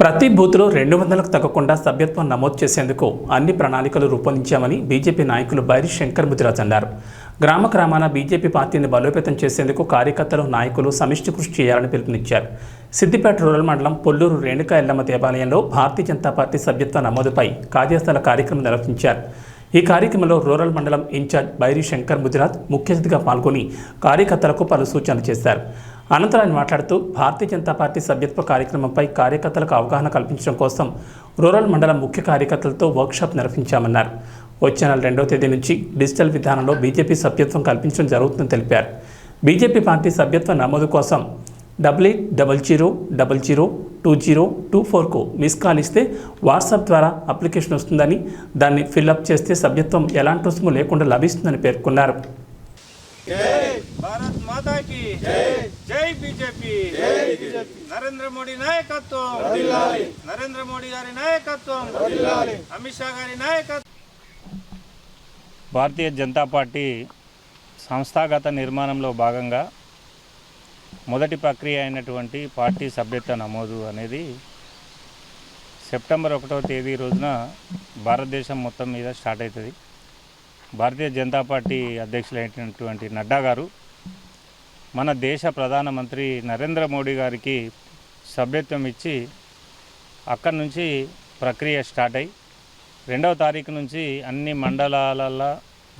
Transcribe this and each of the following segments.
ప్రతి బూత్లో రెండు వందలకు తగ్గకుండా సభ్యత్వం నమోదు చేసేందుకు అన్ని ప్రణాళికలు రూపొందించామని బీజేపీ నాయకులు బైరి శంకర్ ముదిరాజ్ అన్నారు. గ్రామ గ్రామాన బీజేపీ పార్టీని బలోపేతం చేసేందుకు కార్యకర్తలు నాయకులు సమిష్టి కృషి చేయాలని పిలుపునిచ్చారు. సిద్దిపేట రూరల్ మండలం పొల్లూరు రేణుకా ఎల్లమ్మ దేవాలయంలో భారతీయ జనతా పార్టీ సభ్యత్వ నమోదుపై కార్యస్థల కార్యక్రమం నిర్వహించారు. ఈ కార్యక్రమంలో రూరల్ మండలం ఇన్ఛార్జ్ బైరి శంకర్ ముదిరాజ్ ముఖ్య అతిథిగా పాల్గొని కార్యకర్తలకు పలు సూచనలు చేశారు. అనంతరం ఆయన మాట్లాడుతూ భారతీయ జనతా పార్టీ సభ్యత్వ కార్యక్రమంపై కార్యకర్తలకు అవగాహన కల్పించడం కోసం రూరల్ మండలం ముఖ్య కార్యకర్తలతో వర్క్షాప్ నిర్వహించామన్నారు. వచ్చే నెల రెండవ తేదీ నుంచి డిజిటల్ విధానంలో బీజేపీ సభ్యత్వం కల్పించడం జరుగుతుందని తెలిపారు. బీజేపీ పార్టీ సభ్యత్వ నమోదు కోసం double eight double zero double zero two zero two ఫోర్కు మిస్ కాల్ ఇస్తే వాట్సాప్ ద్వారా అప్లికేషన్ వస్తుందని దాన్ని ఫిల్అప్ చేస్తే సభ్యత్వం ఎలాంటి రుసుము లేకుండా లభిస్తుందని పేర్కొన్నారు. భారత్ మాతా की జై బీజేపీ. నరేంద్ర మోడీ నాయకత్వం. నరేంద్ర మోడీ గారి నాయకత్వం. అమిత్ షా గారి నాయకత్వం. భారతీయ జనతా పార్టీ సంస్థాగత నిర్మాణంలో భాగంగా మొదటి ప్రక్రియ అయినటువంటి పార్టీ సభ్యత్వ నమోదు అనేది సెప్టెంబర్ ఒకటవ తేదీ రోజున భారతదేశం మొత్తం మీద స్టార్ట్ అవుతుంది. భారతీయ జనతా పార్టీ అధ్యక్షులైనటువంటి నడ్డా గారు మన దేశ ప్రధానమంత్రి నరేంద్ర మోడీ గారికి సభ్యత్వం ఇచ్చి అక్కడి నుంచి ప్రక్రియ స్టార్ట్ అయ్యి రెండవ తారీఖు నుంచి అన్ని మండలాలలో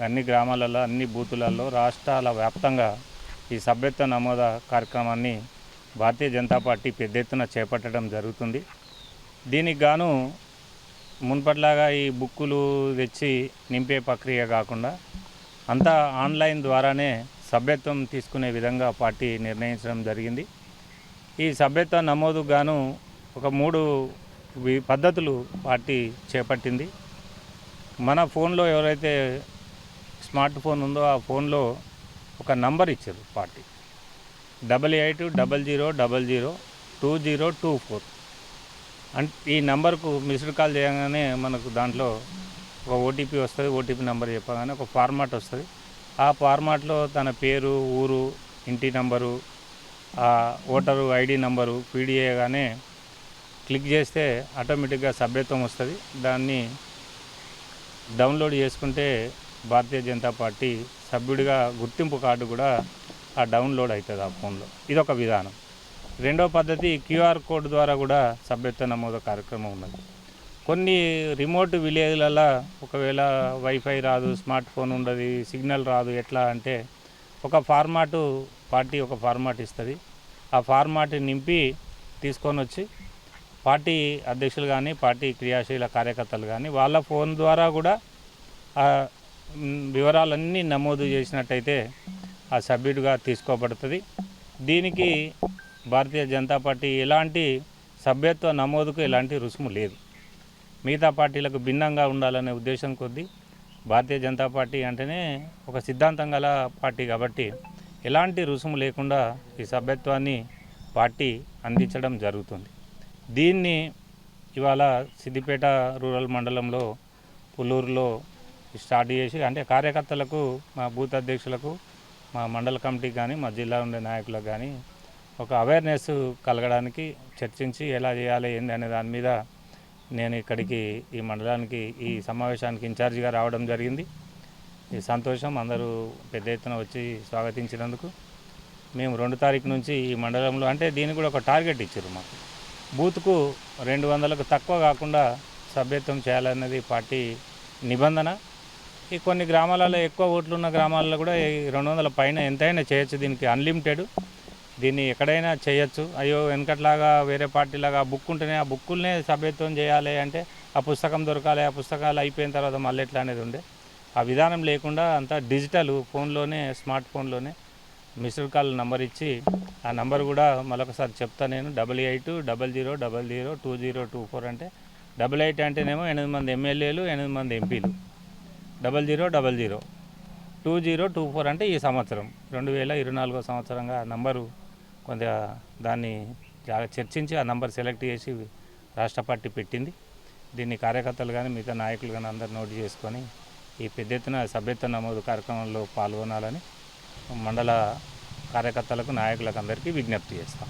అన్ని గ్రామాలలో అన్ని బూతులలో రాష్ట్రాల వ్యాప్తంగా ఈ సభ్యత్వ నమోద కార్యక్రమాన్ని భారతీయ జనతా పార్టీ పెద్ద ఎత్తున చేపట్టడం జరుగుతుంది. దీనికి గాను మున్పట్లాగా ఈ బుక్కులు తెచ్చి నింపే ప్రక్రియ కాకుండా అంతా ఆన్లైన్ ద్వారానే సభ్యత్వం తీసుకునే విధంగా పార్టీ నిర్ణయించడం జరిగింది. ఈ సభ్యత్వ నమోదు గాను ఒక మూడు పద్ధతులు పార్టీ చేపట్టింది. మన ఫోన్లో ఎవరైతే స్మార్ట్ ఫోన్ ఉందో ఆ ఫోన్లో ఒక నంబర్ ఇచ్చారు party. Double eight double zero double zero two zero two four. అంటే ఈ నెంబర్కు మిస్డ్ కాల్ చేయగానే మనకు దాంట్లో ఒక ఓటీపీ వస్తుంది. ఓటీపీ నెంబర్ చెప్పగానే ఒక ఫార్మాట్ వస్తుంది. ఆ ఫార్మాట్లో తన పేరు ఊరు ఇంటి నంబరు ఆ ఓటరు ఐడి నంబరు ఫీడ్ చేయగానే క్లిక్ చేస్తే ఆటోమేటిక్గా సభ్యత్వం వస్తుంది. దాన్ని డౌన్లోడ్ చేసుకుంటే భారతీయ జనతా పార్టీ సభ్యుడిగా గుర్తింపు కార్డు కూడా ఆ డౌన్లోడ్ అవుతుంది ఆ ఫోన్లో. ఇదొక విధానం. రెండో పద్ధతి క్యూఆర్ కోడ్ ద్వారా కూడా సభ్యత్వ నమోదు కార్యక్రమం ఉన్నది. కొన్ని రిమోట్ విలేజ్లలో ఒకవేళ వైఫై రాదు స్మార్ట్ ఫోన్ ఉండదు సిగ్నల్ రాదు ఎట్లా అంటే ఒక ఫార్మాటు పార్టీ ఒక ఫార్మాట్ ఇస్తుంది. ఆ ఫార్మాట్ నింపి తీసుకొని వచ్చి పార్టీ అధ్యక్షులు కానీ పార్టీ క్రియాశీల కార్యకర్తలు కానీ వాళ్ళ ఫోన్ ద్వారా కూడా ఆ వివరాలన్నీ నమోదు చేసినట్టయితే ఆ సభ్యుడిగా తీసుకోబడుతుంది. దీనికి భారతీయ జనతా పార్టీ ఎలాంటి సభ్యత్వ నమోదుకు ఎలాంటి రుసుము లేదు. మిగతా పార్టీలకు భిన్నంగా ఉండాలనే ఉద్దేశం కొద్దీ భారతీయ జనతా పార్టీ అంటేనే ఒక సిద్ధాంతం గల పార్టీ కాబట్టి ఎలాంటి రుసుము లేకుండా ఈ సభ్యత్వాన్ని పార్టీ అందించడం జరుగుతుంది. దీన్ని ఇవాళ సిద్దిపేట రూరల్ మండలంలో పుల్లూరులో స్టార్ట్ చేసి అంటే కార్యకర్తలకు మా బూత్ అధ్యక్షులకు మా మండల కమిటీకి కానీ మా జిల్లా ఉండే నాయకులకు కానీ ఒక అవేర్నెస్ కలగడానికి చర్చించి ఎలా చేయాలి ఏంది అనే దాని మీద నేను ఇక్కడికి ఈ మండలానికి ఈ సమావేశానికి ఇన్ఛార్జిగా రావడం జరిగింది. ఈ సంతోషం అందరూ పెద్ద ఎత్తున వచ్చి స్వాగతించినందుకు. మేము రెండు తారీఖు నుంచి ఈ మండలంలో అంటే దీనికి కూడా ఒక టార్గెట్ ఇచ్చారు మాకు. బూత్కు రెండు వందలకు తక్కువ కాకుండా సభ్యత్వం చేయాలన్నది పార్టీ నిబంధన. ఈ కొన్ని గ్రామాలలో ఎక్కువ ఓట్లు ఉన్న గ్రామాలలో కూడా ఈ రెండు వందల పైన ఎంతైనా చేయొచ్చు దీనికి అన్లిమిటెడ్. దీన్ని ఎక్కడైనా చేయొచ్చు. అయ్యో వెనకట్లాగా వేరే పార్టీలాగా ఆ బుక్ ఉంటేనే ఆ బుక్కులనే సభ్యత్వం చేయాలి అంటే ఆ పుస్తకం దొరకాలి ఆ పుస్తకాలు అయిపోయిన తర్వాత మళ్ళీ ఎట్లా అనేది ఉండే. ఆ విధానం లేకుండా అంతా డిజిటల్ ఫోన్లోనే స్మార్ట్ ఫోన్లోనే మిస్డ్ కాల్ నంబర్ ఇచ్చి ఆ నంబర్ కూడా మరొకసారి చెప్తా నేను. Double eight double zero double zero two zero two four అంటే డబల్ ఎయిట్ అంటేనేమో ఎనిమిది మంది ఎమ్మెల్యేలు ఎనిమిది మంది ఎంపీలు. Double zero double zero. Two zero two four అంటే ఈ సంవత్సరం. రెండు వేల ఇరవై నాలుగో సంవత్సరంగా నంబరు కొద్దిగా దాన్ని చాలా చర్చించి ఆ నంబర్ సెలెక్ట్ చేసి రాష్ట్ర పార్టీ పెట్టింది. దీన్ని కార్యకర్తలు కానీ మిగతా నాయకులు కానీ అందరు నోట్ చేసుకొని ఈ పెద్ద ఎత్తున సభ్యత్వ నమోదు కార్యక్రమంలో పాల్గొనాలని మండల కార్యకర్తలకు నాయకులకు అందరికీ విజ్ఞప్తి చేస్తాం.